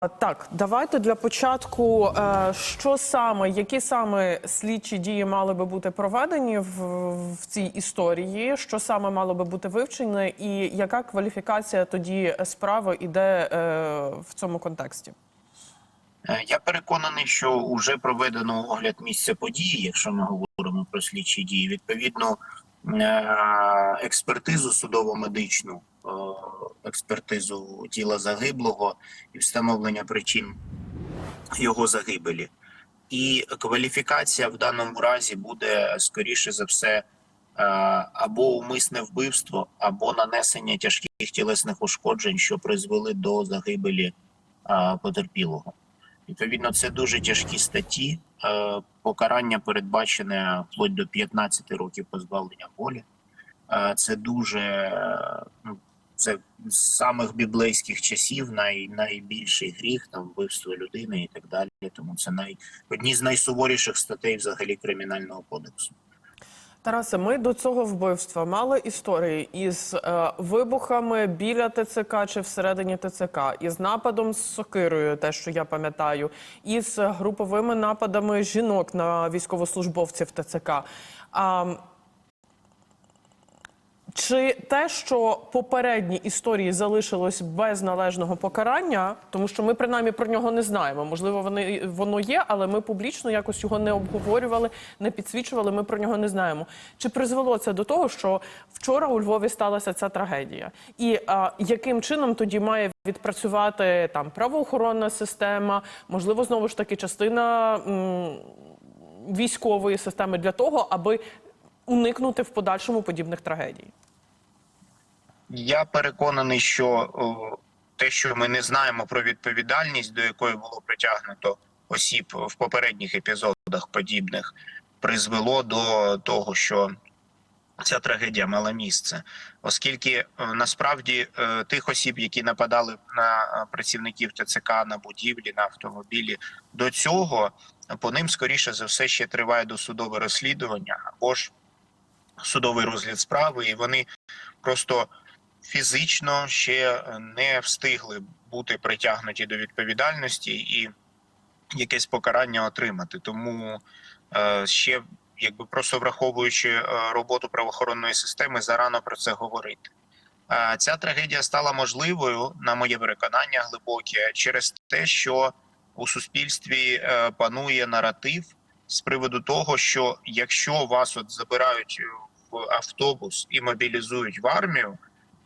Так, давайте для початку, е, що саме, які саме слідчі дії мали би бути проведені в, в цій історії, що саме мало би бути вивчене, і яка кваліфікація тоді справи іде е, в цьому контексті? Е, Я переконаний, що вже проведено огляд місця події, якщо ми говоримо про слідчі дії. Відповідно, експертизу судово-медичну, е, експертизу тіла загиблого і встановлення причин його загибелі. І кваліфікація в даному разі буде скоріше за все е, або умисне вбивство, або нанесення тяжких тілесних ушкоджень, що призвели до загибелі е, потерпілого. Відповідно, це дуже тяжкі статті. Е, Покарання передбачене вплоть до 15 років позбавлення волі. Е, Це дуже ну, це з самих біблейських часів най, найбільший гріх, там вбивство людини і так далі. Тому це най, одні з найсуворіших статей взагалі кримінального кодексу. Тарасе, ми до цього вбивства мали історії із е, вибухами біля ТЦК чи всередині ТЦК, із нападом з сокирою, те, що я пам'ятаю, із груповими нападами жінок на військовослужбовців ТЦК. А, чи те, що попередні історії залишилось без належного покарання, тому що ми принаймні про нього не знаємо. Можливо, вони воно є, але ми публічно якось його не обговорювали, не підсвічували. Ми про нього не знаємо. Чи призвело це до того, що вчора у Львові сталася ця трагедія? І а, яким чином тоді має відпрацювати там правоохоронна система? Можливо, знову ж таки частина м, військової системи для того, аби уникнути в подальшому подібних трагедій? Я переконаний, що те, що ми не знаємо про відповідальність, до якої було притягнуто осіб в попередніх епізодах подібних, призвело до того, що ця трагедія мала місце, оскільки е, насправді е, тих осіб, які нападали на е, працівників ТЦК на будівлі, на автомобілі, до цього по ним скоріше за все ще триває досудове розслідування або ж судовий розгляд справи, і вони просто фізично ще не встигли бути притягнуті до відповідальності і якесь покарання отримати. Тому е, ще, якби просто враховуючи е, роботу правоохоронної системи, зарано про це говорити. Е, Ця трагедія стала можливою, на моє переконання, глибоке через те, що у суспільстві е, панує наратив з приводу того, що якщо вас от забирають в автобус і мобілізують в армію,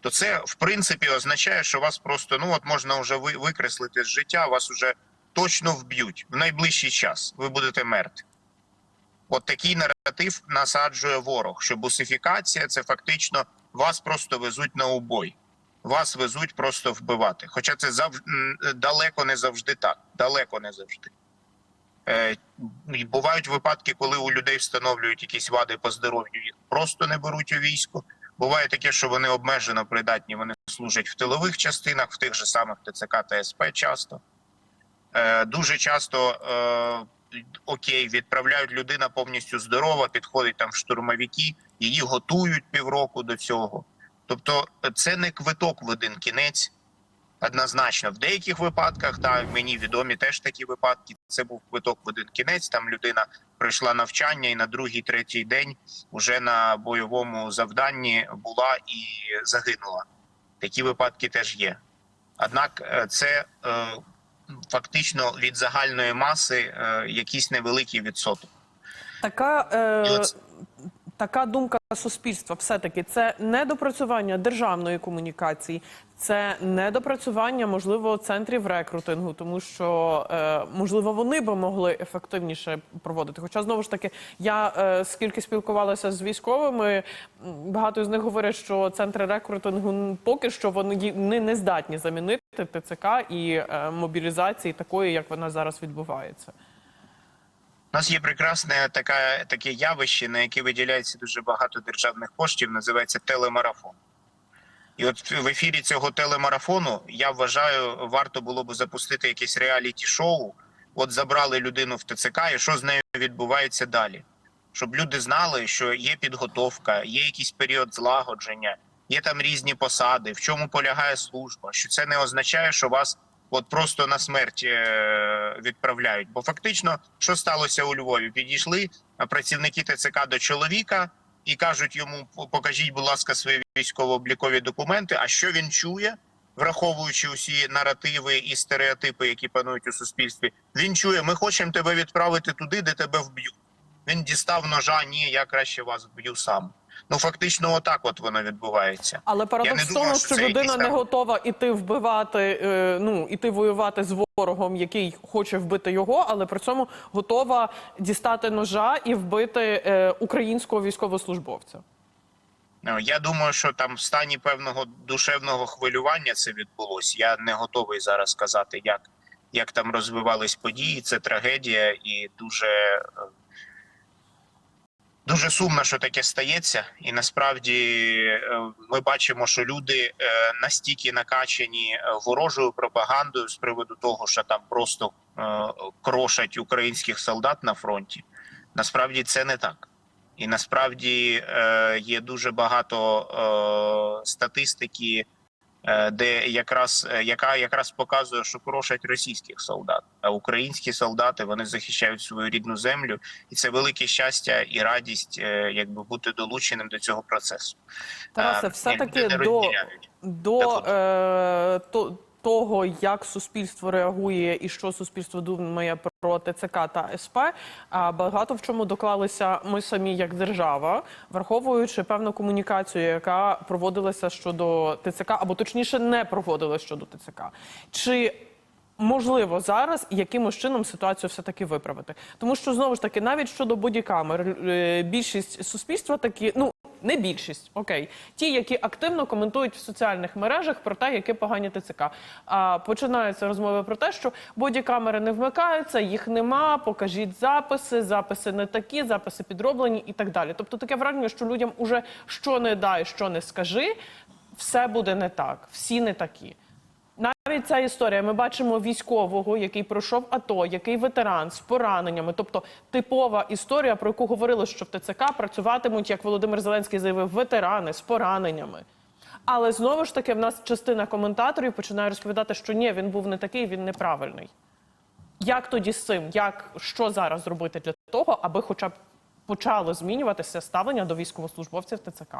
то це в принципі означає, що вас просто ну от можна вже викреслити з життя, вас вже точно вб'ють в найближчий час. Ви будете мертві. От такий наратив насаджує ворог, що бусифікація це фактично вас просто везуть на убой, вас везуть просто вбивати. Хоча це зав... далеко не завжди так. Далеко не завжди. Е, бувають випадки, коли у людей встановлюють якісь вади по здоров'ю, їх просто не беруть у військо. Буває таке, що вони обмежено придатні, вони служать в тилових частинах, в тих же самих ТЦК та СП часто. Е, дуже часто е, окей, відправляють людина повністю здорова, підходить там штурмовики, її готують півроку до цього. Тобто, е, це не квиток в один кінець. Однозначно, в деяких випадках, та мені відомі теж такі випадки. Це був квиток в один кінець. Там людина пройшла навчання, і на другий, третій день вже на бойовому завданні була і загинула. Такі випадки теж є. Однак, е, це е, фактично від загальної маси е, якийсь невеликий відсоток. Така, е, така думка суспільства все-таки це недопрацювання державної комунікації, це недопрацювання, можливо, центрів рекрутингу, тому що е, можливо вони би могли ефективніше проводити. Хоча знову ж таки, я е, скільки спілкувалася з військовими, багато з них говорять, що центри рекрутингу поки що вони не, не здатні замінити ТЦК і е, мобілізації такої, як вона зараз відбувається. У нас є прекрасне таке, таке явище, на яке виділяється дуже багато державних коштів, називається телемарафон. І от в ефірі цього телемарафону я вважаю, варто було б запустити якесь реаліті-шоу. От забрали людину в ТЦК, і що з нею відбувається далі. Щоб люди знали, що є підготовка, є якийсь період злагодження, є там різні посади, в чому полягає служба. Що це не означає, що вас от просто на смерть е, відправляють. Бо фактично, що сталося у Львові? Підійшли е, працівники ТЦК до чоловіка і кажуть йому: покажіть, будь ласка, свої військово-облікові документи. А що він чує? Враховуючи усі наративи і стереотипи, які панують у суспільстві, він чує: ми хочемо тебе відправити туди, де тебе вб'ють. Він дістав ножа. Ні, я краще вас вб'ю сам. Ну фактично, отак от воно відбувається. Але парадокс в тому, що що людина не готова іти вбивати, е, ну іти воювати з ворогом, який хоче вбити його, але при цьому готова дістати ножа і вбити е, українського військовослужбовця. Ну, Я думаю, що там в стані певного душевного хвилювання це відбулося. Я не готовий зараз сказати, як, як там розвивались події. Це трагедія і дуже, е, дуже сумно, що таке стається. І насправді е, ми бачимо, що люди е, настільки накачані е, ворожою пропагандою з приводу того, що там просто крошать українських солдат на фронті. Насправді це не так. І насправді є дуже багато статистики, де якраз е, яка якраз показує, що крошать російських солдат, а українські солдати вони захищають свою рідну землю, і це велике щастя і радість, е, якби бути долученим до цього процесу. Тарасе, Е, все таки до, до, до е, то, того, як суспільство реагує і що суспільство думає про ТЦК та СП, багато в чому доклалися ми самі як держава, враховуючи певну комунікацію, яка проводилася щодо ТЦК, або точніше не проводилася щодо ТЦК. Чи Можливо, зараз якимось чином ситуацію все таки виправити, тому що знову ж таки, навіть щодо бодікамер, е, більшість суспільства такі, ну не більшість, окей, ті, які активно коментують в соціальних мережах про те, яке погані ТЦК. А починаються розмови про те, що бодікамери не вмикаються, їх нема. Покажіть записи, записи не такі, записи підроблені і так далі. Тобто таке враження, що людям уже що не дай, що не скажи, все буде не так, всі не такі. Навіть ця історія. Ми бачимо військового, який пройшов АТО, який ветеран з пораненнями. Тобто типова історія, про яку говорили, що в ТЦК працюватимуть, як Володимир Зеленський заявив, ветерани з пораненнями. Але знову ж таки, в нас частина коментаторів починає розповідати, що ні, він був не такий, він неправильний. Як тоді з цим? Як що зараз зробити для того, аби хоча б почало змінюватися ставлення до військовослужбовців ТЦК?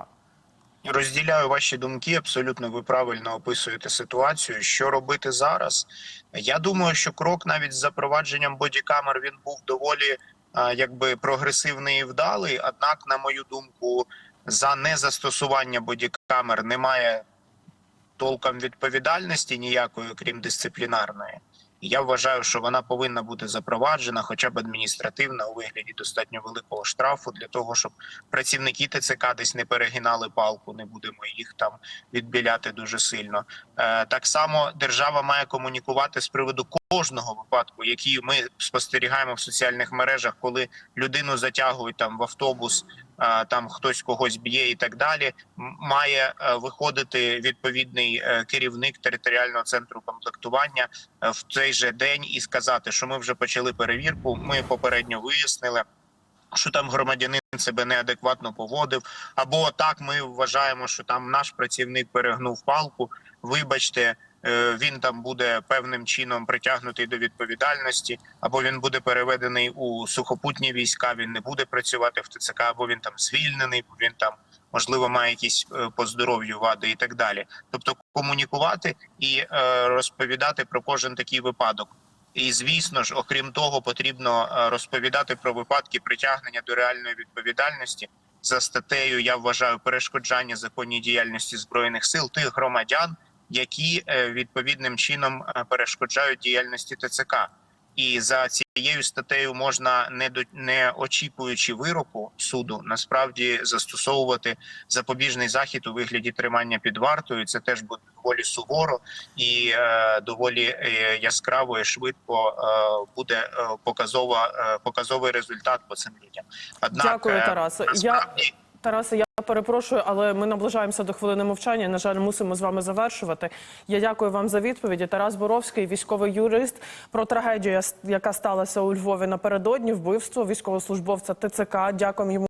Розділяю ваші думки. Абсолютно ви правильно описуєте ситуацію. Що робити зараз? Я думаю, що крок навіть з запровадженням бодікамер він був доволі якби прогресивний і вдалий. Однак, на мою думку, за незастосування бодікамер немає толком відповідальності ніякої, крім дисциплінарної. Я вважаю, що вона повинна бути запроваджена, хоча б адміністративна у вигляді достатньо великого штрафу для того, щоб працівники ТЦК десь не перегинали палку, не будемо їх там відбіляти дуже сильно. Е, так само держава має комунікувати з приводу кожного випадку, який ми спостерігаємо в соціальних мережах, коли людину затягують там в автобус. Там хтось когось б'є і так далі. Має е, виходити відповідний е, керівник територіального центру комплектування е, в цей же день і сказати, що ми вже почали перевірку. Ми попередньо вияснили, що там громадянин себе неадекватно поводив, або так ми вважаємо, що там наш працівник перегнув палку. Вибачте, він там буде певним чином притягнутий до відповідальності, або він буде переведений у сухопутні війська. Він не буде працювати в ТЦК, або він там звільнений, бо він там можливо має якісь е, по здоров'ю вади і так далі. Тобто комунікувати і е, розповідати про кожен такий випадок. І звісно ж, окрім того, потрібно е, розповідати про випадки притягнення до реальної відповідальності за статтею. Я вважаю перешкоджання законній діяльності збройних сил тих громадян, які е, відповідним чином е, перешкоджають діяльності ТЦК. І за цією статтею можна не до не очікуючи вироку суду, насправді застосовувати запобіжний захід у вигляді тримання під вартою. Це теж буде доволі суворо і е, доволі е, яскраво і швидко е, буде показова е, показовий результат по цим людям. Однак, Дякую, е, Тарасе. Я насправді, Тарасе, я перепрошую, але ми наближаємося до хвилини мовчання. На жаль, мусимо з вами завершувати. Я дякую вам за відповіді. Тарас Боровський, військовий юрист, про трагедію, яка сталася у Львові напередодні, вбивство військовослужбовця ТЦК. Дякуємо йому.